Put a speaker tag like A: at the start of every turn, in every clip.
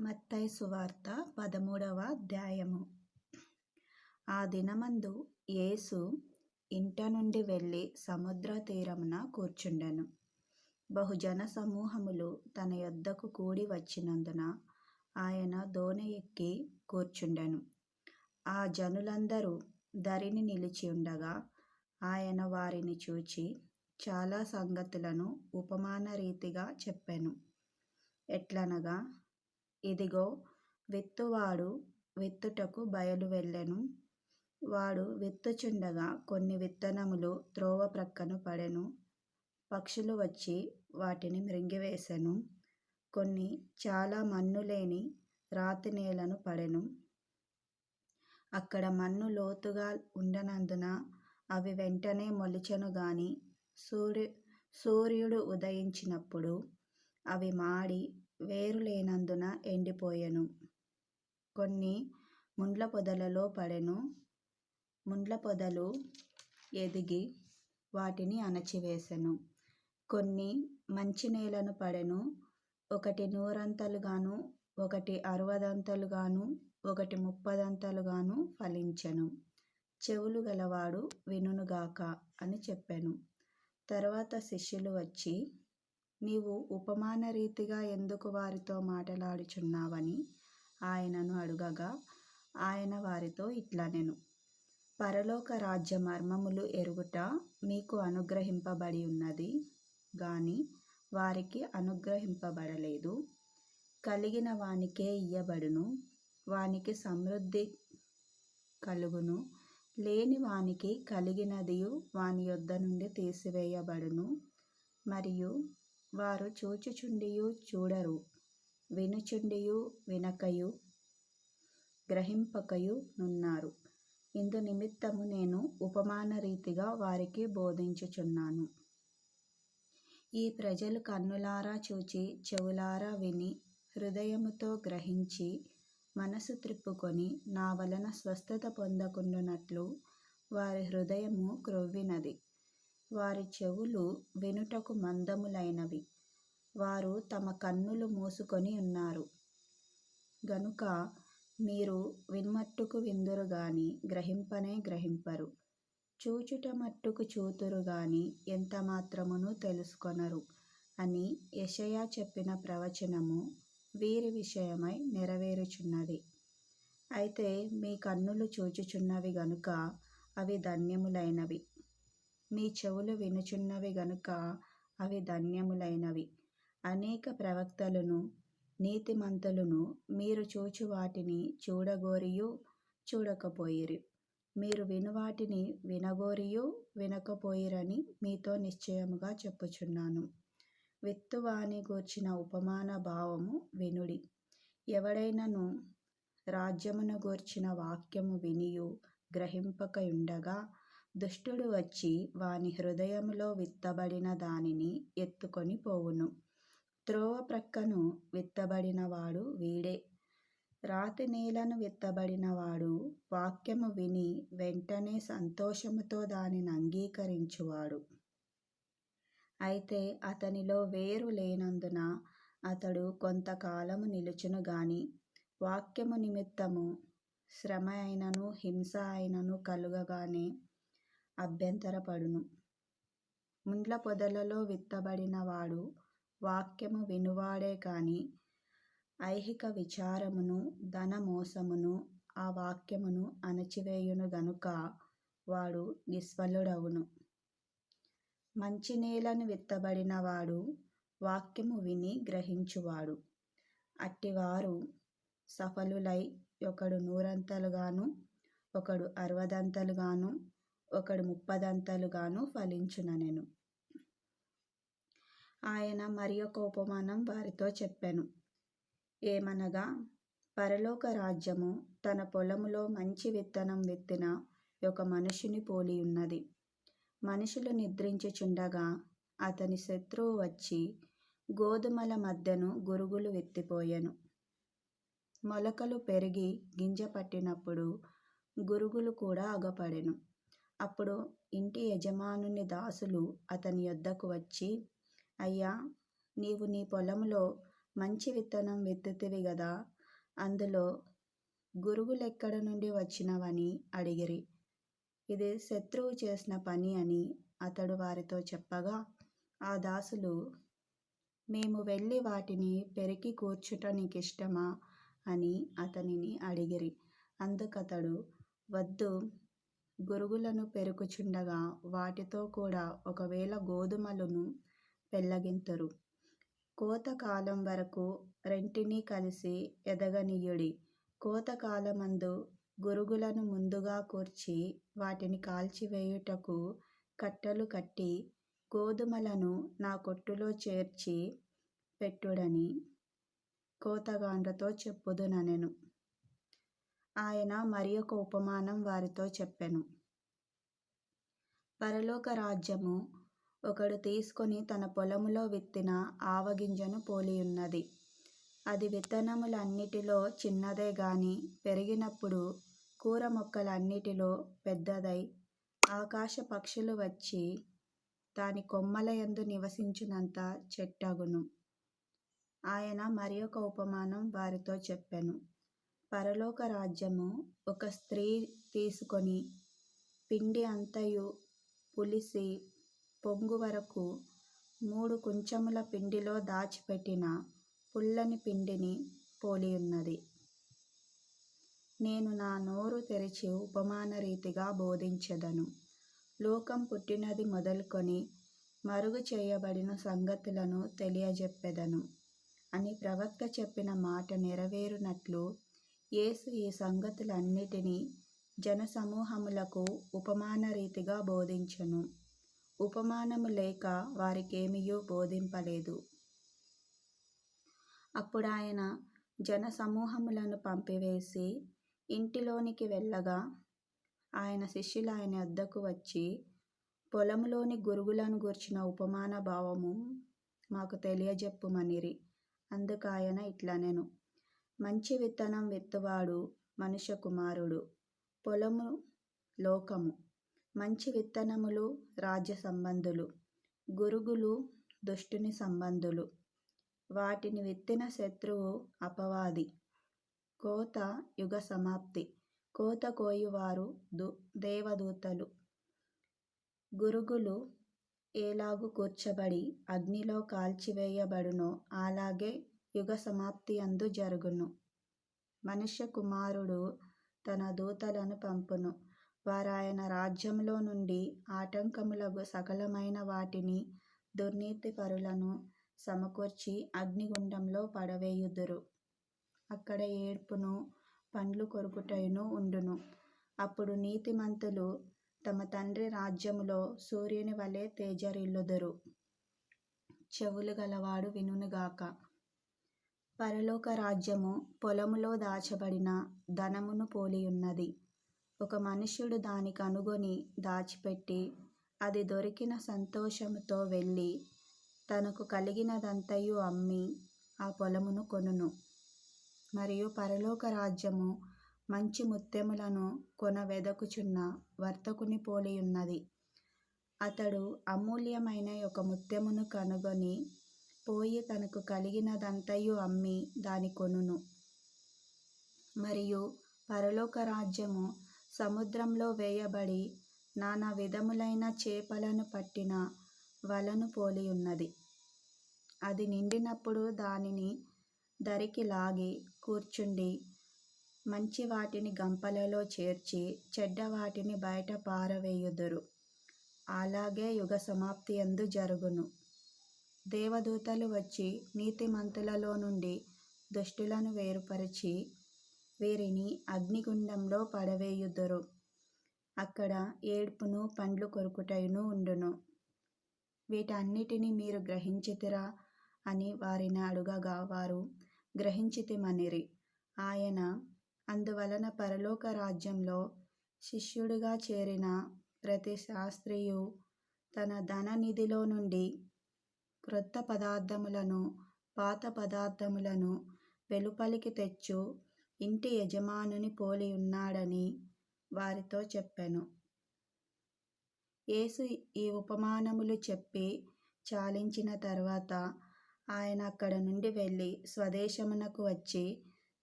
A: మత్తయి సువార్త పదమూడవ అధ్యాయము. ఆ దినమందు యేసు ఇంట నుండి వెళ్ళి సముద్ర తీరమున కూర్చుండెను. బహుజన సమూహములు తన యొద్దకు కూడి వచ్చినందున ఆయన దోణి ఎక్కి కూర్చుండెను. ఆ జనులందరూ ధరిని నిలిచి ఉండగా ఆయన వారిని చూచి చాలా సంగతులను ఉపమాన రీతిగా చెప్పాను. ఎట్లనగా ఇదిగో విత్తువాడు విత్తుటకు బయలు వెళ్ళెను. వాడు విత్తుచుండగా కొన్ని విత్తనములు త్రోవ ప్రక్కన పడెను. పక్షులు వచ్చి వాటిని మృంగివేసెను. కొన్ని చాలా మన్ను లేని రాతి నేలను పడెను. అక్కడ మన్ను లోతుగా ఉండనందున అవి వెంటనే మొలిచెను గాని సూర్యు సూర్యుడు ఉదయించినప్పుడు అవి మాడి వేరు లేనందున ఎండిపోయెను. కొన్ని ముండ్ల పొదలలో పడెను. ముండ్ల పొదలు ఎదిగి వాటిని అణచివేసెను. కొన్ని మంచి నేలను పడెను. ఒకటి నూరంతలుగాను ఒకటి అరవదంతలుగాను ఒకటి ముప్పదంతలుగాను ఫలించెను. చెవులు గలవాడు వినుగాక అని చెప్పాను. తర్వాత శిష్యులు వచ్చి నీవు ఉపమాన రీతిగా ఎందుకు వారితో మాట్లాడుచున్నావని ఆయనను అడుగగా ఆయన వారితో ఇట్లనెను పరలోక రాజ్య మర్మములు ఎరుగుట మీకు అనుగ్రహింపబడి ఉన్నది గాని వారికి అనుగ్రహింపబడలేదు. కలిగిన వానికే ఇయ్యబడును వానికి సమృద్ధి కలుగును. లేని వానికి కలిగినదియు వాని యొద్ద నుండి తీసివేయబడును. మరియు వారు చూచుచుండియు చూడరు వినుచుండియు వినకయు గ్రహింపకయు నున్నారు. ఇందు నిమిత్తము నేను ఉపమాన రీతిగా వారికి బోధించుచున్నాను. ఈ ప్రజలు కన్నులారా చూచి చెవులారా విని హృదయముతో గ్రహించి మనసు త్రిప్పుకొని నా వలన స్వస్థత పొందకుండునట్లు వారి హృదయము క్రొవ్వినది. వారి చెవులు వినుటకు మందములైనవి. వారు తమ కన్నులు మూసుకొని ఉన్నారు. గనుక మీరు విన్మట్టుకు విందురు గాని గ్రహింపనే గ్రహింపరు. చూచుట మట్టుకు చూతురు గాని ఎంత మాత్రమును తెలుసుకొనరు అని యషయా చెప్పిన ప్రవచనము వీరి విషయమై నెరవేరుచున్నది. అయితే మీ కన్నులు చూచుచున్నవి గనుక అవి ధన్యములైనవి. మీ చెవులు వినుచున్నవి గనుక అవి ధన్యములైనవి. అనేక ప్రవక్తలను నీతిమంతులను మీరు చూచు వాటిని చూడగోరియు చూడకపోయిరి. మీరు వినువాటిని వినగోరియు వినకపోయిరని మీతో నిశ్చయముగా చెప్పుచున్నాను. విత్తువాని గూర్చిన ఉపమాన భావము వినుడి. ఎవడైనను రాజ్యమును గూర్చిన వాక్యము వినియు గ్రహింపకయుండగా దుష్టుడు వచ్చి వాని హృదయములో విత్తబడిన దానిని ఎత్తుకొని పోవును. త్రోవ ప్రక్కను విత్తబడినవాడు వీడే. రాతి నేలను విత్తబడినవాడు వాక్యము విని వెంటనే సంతోషముతో దానిని అంగీకరించువాడు. అయితే అతనిలో వేరు లేనందున అతడు కొంతకాలము నిలుచును గాని వాక్యము నిమిత్తము శ్రమ అయినను హింస అయినను కలుగగానే అభ్యంతరపడును ముండ్ల పొదలలో విత్తబడిన వాడు వాక్యము వినువాడే కాని ఐహిక విచారమును ధన మోసమును ఆ వాక్యమును అణచివేయును గనుక వాడు నిస్ఫలుడవును మంచి నేలను విత్తబడిన వాడు వాక్యము విని గ్రహించువాడు. అట్టివారు సఫలులై ఒకడు నూరంతలుగాను ఒకడు అరవదంతలుగాను ఒకడు ముప్పదంతలుగాను ఫలించుననెను ఆయన మరి ఒక ఉపమానం వారితో చెప్పాను. ఏమనగా పరలోక రాజ్యము తన పొలములో మంచి విత్తనం విత్తిన ఒక మనుషుని పోలి ఉన్నది. మనుషులు నిద్రించుచుండగా అతని శత్రువు వచ్చి గోధుమల మధ్యను గురుగులు విత్తిపోయెను. మొలకలు పెరిగి గింజ పట్టినప్పుడు గురుగులు కూడా అగపడెను. అప్పుడు ఇంటి యజమానుని దాసులు అతని యొద్దకు వచ్చి అయ్యా నీవు నీ పొలంలో మంచి విత్తనం విత్తుతివి గదా అందులో గురుగులెక్కడ నుండి వచ్చినవని అడిగిరి. ఇది శత్రువు చేసిన పని అని అతడు వారితో చెప్పగా ఆ దాసులు మేము వెళ్ళి వాటిని పెరికి కూర్చుట నీకిష్టమా? అని అతనిని అడిగిరి. అందుకతడు వద్దు గురుగులను పెరుకుచుండగా వాటితో కూడా ఒకవేళ గోధుమలను పెళ్ళగింతురు కోతకాలం వరకు రెంటినీ కలిసి ఎదగనీయుడి. కోతకాలమందు గురుగులను ముందుగా కూర్చి వాటిని కాల్చివేయుటకు కట్టెలు కట్టి గోధుమలను నా కొట్టులో చేర్చి పెట్టుడని కోతగాండ్రతో చెప్పుదుననెను. ఆయన మరియొక ఉపమానం వారితో చెప్పెను. పరలోక రాజ్యము ఒకడు తీసుకొని తన పొలములో విత్తిన ఆవగింజను పోలియున్నది. అది విత్తనములన్నిటిలో చిన్నదే గాని పెరిగినప్పుడు కూర మొక్కలన్నిటిలో పెద్దదై ఆకాశ పక్షులు వచ్చి దాని కొమ్మల యందు నివసించినంత చెట్టగును. ఆయన మరియొక ఉపమానం వారితో చెప్పెను. పరలోక రాజ్యము ఒక స్త్రీ తీసుకొని పిండి అంతయు పులిసి పొంగు వరకు మూడు కుంచముల పిండిలో దాచిపెట్టిన పుల్లని పిండిని పోలియున్నది నేను నా నోరు తెరిచి ఉపమాన రీతిగా బోధించెదను. లోకం పుట్టినది మొదలుకొని మరుగు చేయబడిన సంగతులను తెలియజెప్పెదను. అని ప్రవక్త చెప్పిన మాట నెరవేరునట్లు యేసు ఈ సంగతులన్నిటినీ జనసమూహములకు ఉపమాన రీతిగా బోధించెను. ఉపమానము లేక వారికేమియూ బోధింపలేదు. అప్పుడాయన జనసమూహములను పంపివేసి ఇంటిలోనికి వెళ్ళగా ఆయన శిష్యులాయన వద్దకు వచ్చి పొలంలోని గురుగులను గూర్చిన ఉపమాన భావము మాకు తెలియజెప్పుమనిరి. అందుకాయన ఇట్లనెను. మంచి విత్తనం విత్తువాడు మనుష్య కుమారుడు. పొలము లోకము. మంచి విత్తనములు రాజ్య సంబంధులు. గురుగులు దుష్టుని సంబంధులు. వాటిని విత్తిన శత్రువు అపవాది. కోత యుగ సమాప్తి. కోత కోయువారు దు దేవదూతలు. గురుగులు ఏలాగు కూర్చబడి అగ్నిలో కాల్చివేయబడునో అలాగే యుగ సమాప్తి అందు జరుగును. మనుష్య కుమారుడు తన దూతలను పంపును. వారాయన రాజ్యంలో నుండి ఆటంకములగు సకలమైన వాటిని దుర్నీతిపరులను సమకూర్చి అగ్నిగుండంలో పడవేయుదురు. అక్కడ ఏడ్పును పండ్లు కొరుకుటయును ఉండును. అప్పుడు నీతిమంతులు తమ తండ్రి రాజ్యములో సూర్యుని వలె తేజరిల్లుదురు. చెవులు గలవాడు వినుగాక పరలోక రాజ్యము పొలములో దాచబడిన ధనమును పోలియున్నది. ఒక మనుష్యుడు దాని కనుగొని దాచిపెట్టి అది దొరికిన సంతోషముతో వెళ్ళి తనకు కలిగినదంతయు అమ్మి ఆ పొలమును కొనును. మరియు పరలోక రాజ్యము మంచి ముత్యములను కొన వెదకుచున్న వర్తకుని పోలియున్నది. అతడు అమూల్యమైన ఒక ముత్యమును కనుగొని పోయి తనకు కలిగినదంతయు అమ్మి దాని కొనును. మరియు పరలోక రాజ్యము సముద్రంలో వేయబడి నానా విధములైన చేపలను పట్టిన వలను పోలియున్నది అది నిండినప్పుడు దానిని దరికి లాగి కూర్చుండి మంచి వాటిని గంపలలో చేర్చి చెడ్డ వాటిని బయట పారవేయుదురు. అలాగే యుగ సమాప్తి యందు జరుగును. దేవదూతలు వచ్చి నీతిమంతులలో నుండి దుష్టులను వేరుపరిచి వీరిని అగ్నిగుండంలో పడవేయుదురు. అక్కడ ఏడ్పును పండ్లు కొరుకుటయును ఉండును. వీటన్నిటిని మీరు గ్రహించితిరా అని వారిని అడుగగా వారు గ్రహించితిమనిరి. ఆయన అందువలన పరలోక రాజ్యంలో శిష్యుడిగా చేరిన ప్రతి శాస్త్రియు తన ధన నిధిలో నుండి క్రొత్త పదార్థములను పాత పదార్థములను వెలుపలికి తెచ్చు ఇంటి యజమానుని పోలి ఉన్నాడని వారితో చెప్పెను. యేసు ఈ ఉపమానములు చెప్పి చాలించిన తర్వాత ఆయన అక్కడ నుండి వెళ్ళి స్వదేశమునకు వచ్చి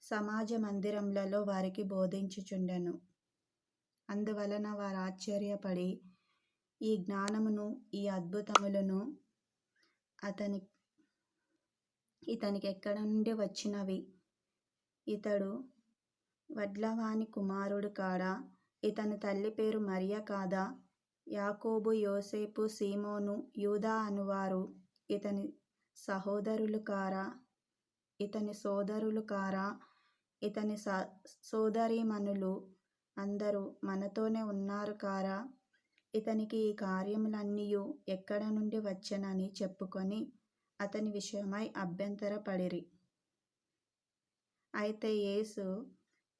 A: సమాజ మందిరములలో వారికి బోధించుచుండెను. అందువలన వారు ఆశ్చర్యపడి ఈ జ్ఞానమును ఈ అద్భుతములను అతని ఇతనికి ఎక్కడ నుండి వచ్చినవి? ఇతడు వడ్లవాని కుమారుడు కాడా? ఇతని తల్లి పేరు మరియ కాదా? యాకోబు యోసేపు సీమోను యూదా అనువారు ఇతని సహోదరులు కారా? ఇతని సోదరులు కారా? ఇతని స సోదరీమణులు అందరూ మనతోనే ఉన్నారు కారా? ఇతనికి ఈ కార్యములన్నీయు ఎక్కడ నుండి వచ్చెనని చెప్పుకొని అతని విషయమై అభ్యంతరపడిరి. అయితే యేసు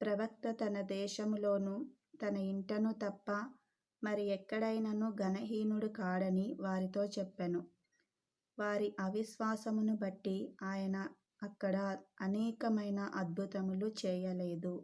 A: ప్రవక్త తన దేశములోను తన ఇంటను తప్ప మరి ఎక్కడైనను ఘనహీనుడు కాడని వారితో చెప్పెను. వారి అవిశ్వాసమును బట్టి ఆయన అక్కడ అనేకమైన అద్భుతములు చేయలేదు.